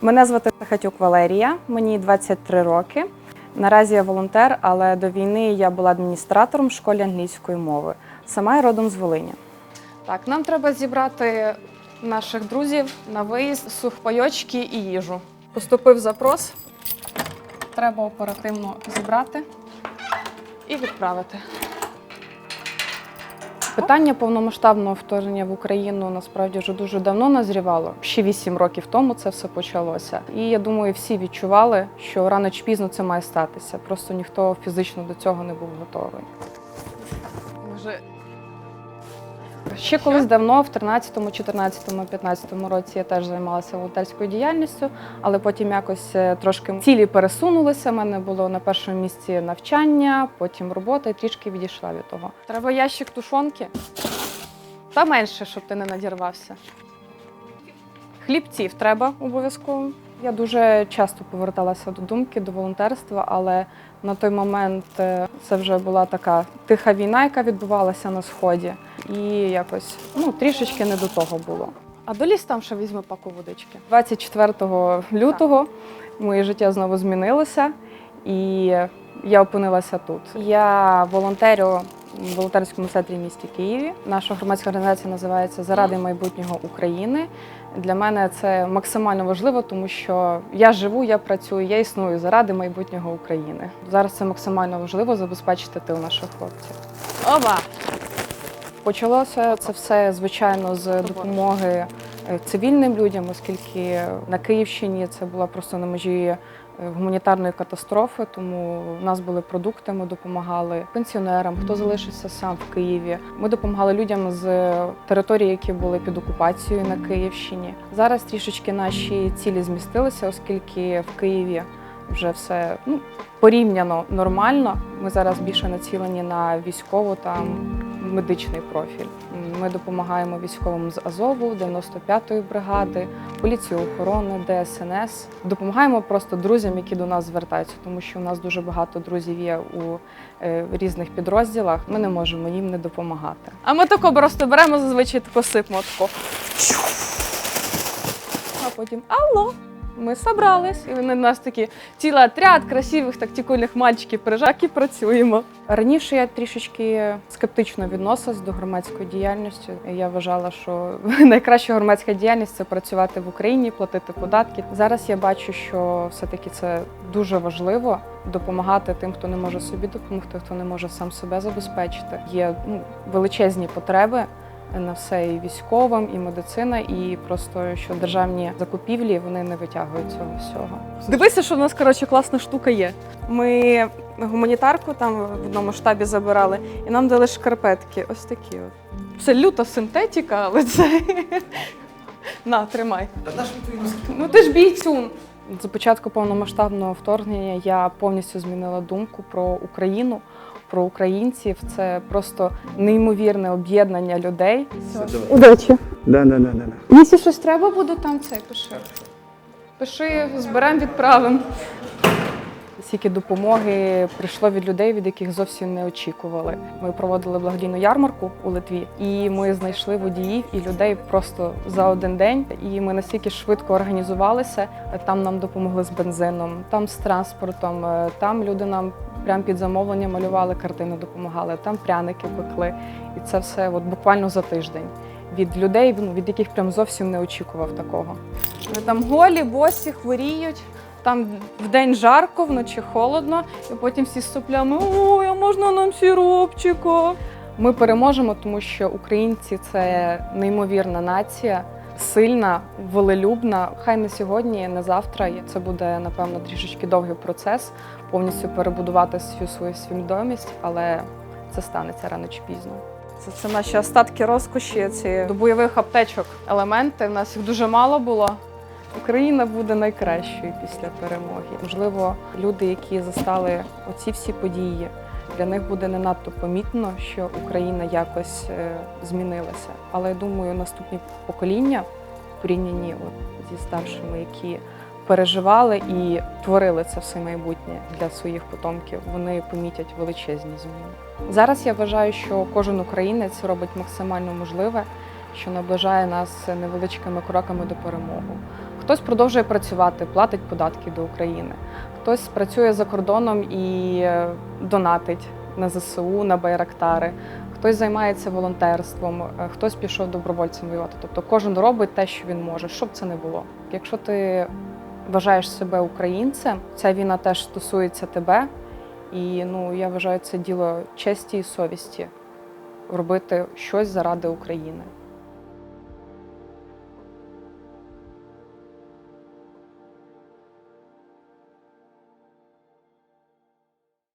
Мене звати Хатюк Валерія, мені 23 роки. Наразі я волонтер, але до війни я була адміністратором в школі англійської мови. Сама я родом з Волині. Так, нам треба зібрати наших друзів на виїзд, сухпайочки і їжу. Поступив запрос. Треба оперативно зібрати і відправити. Питання повномасштабного вторгнення в Україну насправді вже дуже давно назрівало. Ще вісім років тому це все почалося. І я думаю, всі відчували, що рано чи пізно це має статися. Просто ніхто фізично до цього не був готовий. Вже Ще колись давно, в 13, 14, 15 році я теж займалася волонтерською діяльністю, але потім якось е, трошки цілі пересунулися. У мене було на першому місці навчання, потім робота і трішки відійшла від того. Треба ящик тушонки. Та менше, щоб ти не надірвався. Хлібців треба обов'язково. Я дуже часто поверталася до думки, до волонтерства, але на той момент е, це вже була така тиха війна, яка відбувалася на сході, і якось ну трішечки не до того було. А до ліс там ще візьме паку водички. 24 лютого моє життя знову змінилося, і я опинилася тут. Я волонтерю в волонтерському центрі в місті Києві. Наша громадська організація називається Заради майбутнього України. Для мене це максимально важливо, тому що я живу, я працюю, я існую заради майбутнього України. Зараз це максимально важливо забезпечити тил наших хлопців. Оба! Почалося це все, звичайно, з допомоги е, цивільним людям, оскільки на Київщині це була просто на межі гуманітарної катастрофи, тому в нас були продукти, ми допомагали пенсіонерам, хто залишився сам в Києві. Ми допомагали людям з територій, які були під окупацією на Київщині. Зараз трішечки наші цілі змістилися, оскільки в Києві вже все ну, порівняно нормально. Ми зараз більше націлені на військову та медичний профіль. Ми допомагаємо військовим з Азову, 95-ї бригади, поліції охорони, ДСНС. Допомагаємо просто друзям, які до нас звертаються, тому що у нас дуже багато друзів є у е, різних підрозділах. Ми не можемо їм не допомагати. А ми тако просто беремо зазвичай тако сипмо. А потім алло. Ми собрались, і вони нас такі цілий отряд красивих тактикульних мальчиків приїжджак і працюємо. Раніше я трішечки скептично відносилась до громадської діяльності. Я вважала, що найкраща громадська діяльність це працювати в Україні, платити податки. Зараз я бачу, що все-таки це дуже важливо допомагати тим, хто не може собі допомогти, хто не може сам себе забезпечити. Є ну, величезні потреби на все і військовим, і медицина, і просто що державні закупівлі вони не витягують цього всього. Дивися, що в нас коротше класна штука є. Ми гуманітарку там в одному штабі забирали, і нам дали шкарпетки. Ось такі. От. Це люта синтетика, але це на тримай. Ну ти ж бійцюн. З початку повномасштабного вторгнення я повністю змінила думку про Україну, про українців. Це просто неймовірне об'єднання людей. Удачі. Да, да, да, да. Якщо щось треба буде, там це пиши. Пиши, зберемо, відправимо. Скільки допомоги прийшло від людей, від яких зовсім не очікували. Ми проводили благодійну ярмарку у Литві, і ми знайшли водіїв і людей просто за один день. І ми настільки швидко організувалися. Там нам допомогли з бензином, там з транспортом. е, Там люди нам прямо під замовлення малювали картини, допомагали. Там пряники пекли. І це все от буквально за тиждень. Від людей, ну, від яких прям зовсім не очікував такого. Там голі, босі, хворіють. Там вдень жарко, вночі холодно, і потім всі з соплями Ой, а можна нам сіропчика? Ми переможемо, тому що українці це неймовірна нація, сильна, волелюбна. Хай не сьогодні, не завтра. Це буде напевно трішечки довгий процес, повністю перебудувати всю свою свідомість, але це станеться рано чи пізно. Це, це наші остатки розкоші, ці до бойових аптечок елементи. У нас їх дуже мало було. Україна буде найкращою після перемоги. Можливо, люди, які застали оці всі події, для них буде не надто помітно, що Україна якось е, змінилася. Але я думаю, наступні покоління, порівняні от зі старшими, які переживали і творили це все майбутнє для своїх потомків, вони помітять величезні зміни. Зараз я вважаю, що кожен українець робить максимально можливе, що наближає нас невеличкими кроками до перемоги Хтось продовжує працювати, платить податки до України, хтось працює за кордоном і е, донатить на ЗСУ, на байрактари, хтось займається волонтерством, е, хтось пішов добровольцем воювати. Тобто кожен робить те, що він може, щоб це не було. Якщо ти вважаєш себе українцем, ця війна теж стосується тебе. І ну я вважаю це діло честі і совісті робити щось заради України.